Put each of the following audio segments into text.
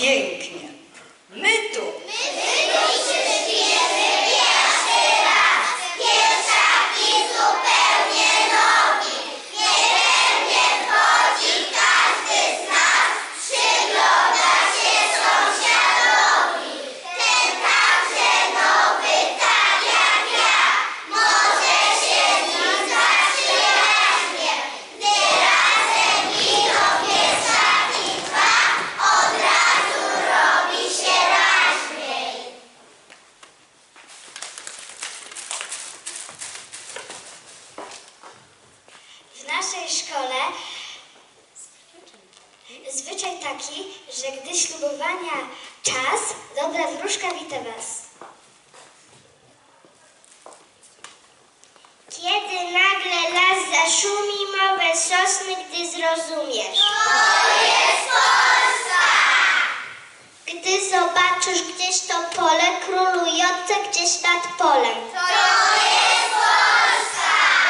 pięknie. Wita Was. Kiedy nagle las zaszumi, mowę sosny, gdy zrozumiesz. To jest Polska! Gdy zobaczysz gdzieś to pole królujące gdzieś nad polem.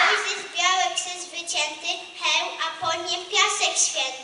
Ojciec biały krzyż wycięty, heł, a po nim piasek święty.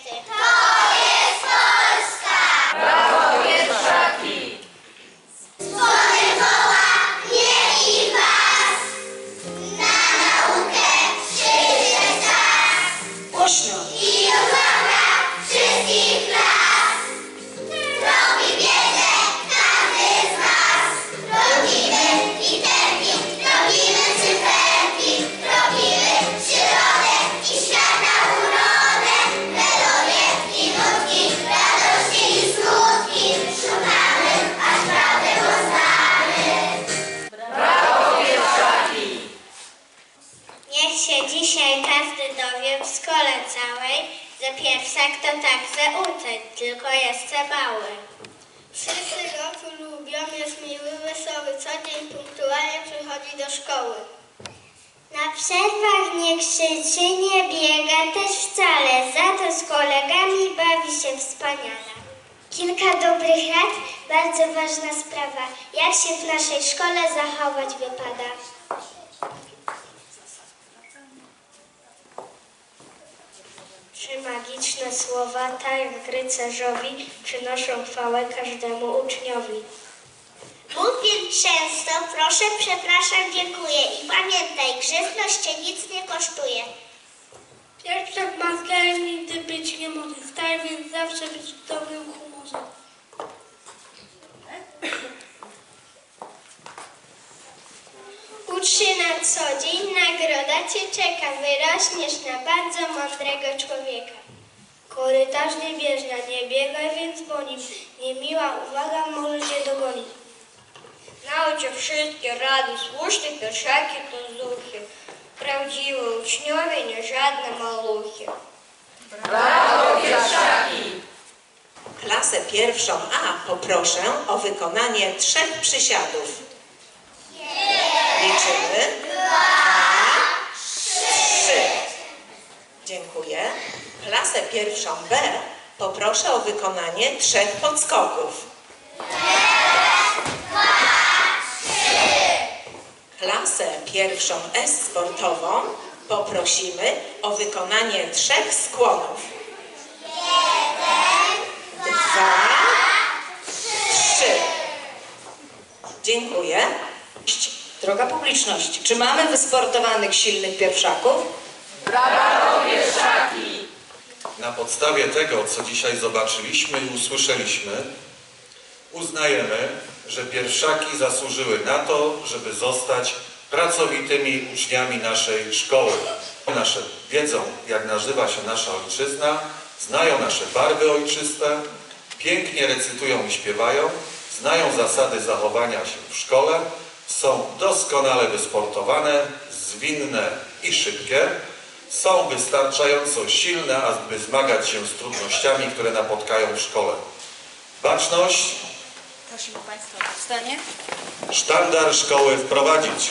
Szkole całej, że pierwszak to także uczeń, tylko jeszcze mały. Wszyscy go lubią, jest miły, wesoły, co dzień punktualnie przychodzi do szkoły. Na przerwach nie krzyczy, nie biega też wcale, za to z kolegami bawi się wspaniale. Kilka dobrych rad, bardzo ważna sprawa, jak się w naszej szkole zachować wypada. Trzy magiczne słowa, tak rycerzowi, przynoszą chwałę każdemu uczniowi. Mów więc często, proszę, przepraszam, dziękuję i pamiętaj, grzeczność cię nic nie kosztuje. Pierwszak ma skarb nigdy być nie może. Skarb więc zawsze być w dobrym humorze. Ucz się na co dzień, nagroda cię czeka, wyrośniesz na bardzo mądrego człowieka. Korytarz nie bieżna, nie biegaj więc po nim, niemiła uwaga może cię dogonić. Nauczę wszystkie rady, słuszne pierwszaki to zuchy, prawdziwe uczniowie, nie żadne maluchy. Klasę pierwszą A poproszę o wykonanie trzech przysiadów. Liczymy. Dwa, trzy. Dziękuję. Klasę pierwszą B poproszę o wykonanie trzech podskoków. Klasę pierwszą S sportową poprosimy o wykonanie trzech skłonów. Dwa, trzy. Dziękuję. Droga publiczność, czy mamy wysportowanych, silnych pierwszaków? Na podstawie tego, co dzisiaj zobaczyliśmy i usłyszeliśmy, uznajemy, że pierwszaki zasłużyły na to, żeby zostać pracowitymi uczniami naszej szkoły. Nasze wiedzą, jak nazywa się nasza ojczyzna, znają nasze barwy ojczyste, pięknie recytują i śpiewają, znają zasady zachowania się w szkole, są doskonale wysportowane, zwinne i szybkie, są wystarczająco silne, aby zmagać się z trudnościami, które napotkają w szkole. Baczność, Prosimy Państwa o powstanie. sztandar szkoły wprowadzić.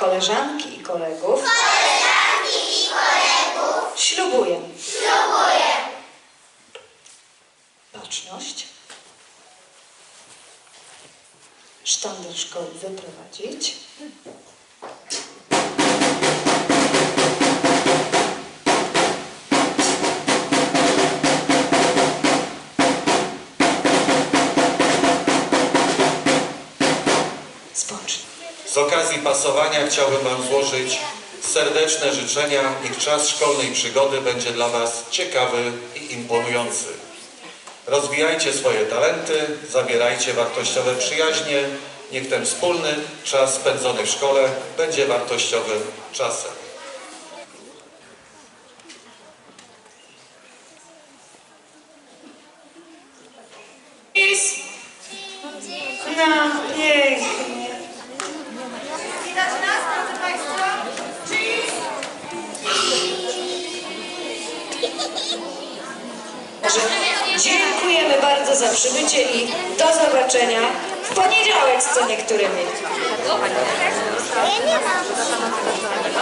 Koleżanki i kolegów. Ślubuję. Baczność. Sztandar szkoły wyprowadzić. Z okazji pasowania chciałbym Wam złożyć serdeczne życzenia. Niech czas szkolnej przygody będzie dla Was ciekawy i imponujący. Rozwijajcie swoje talenty, zawierajcie wartościowe przyjaźnie. Niech ten wspólny czas spędzony w szkole będzie wartościowym czasem. No, pięknie. Także dziękujemy bardzo za przybycie i do zobaczenia w poniedziałek z co niektórymi.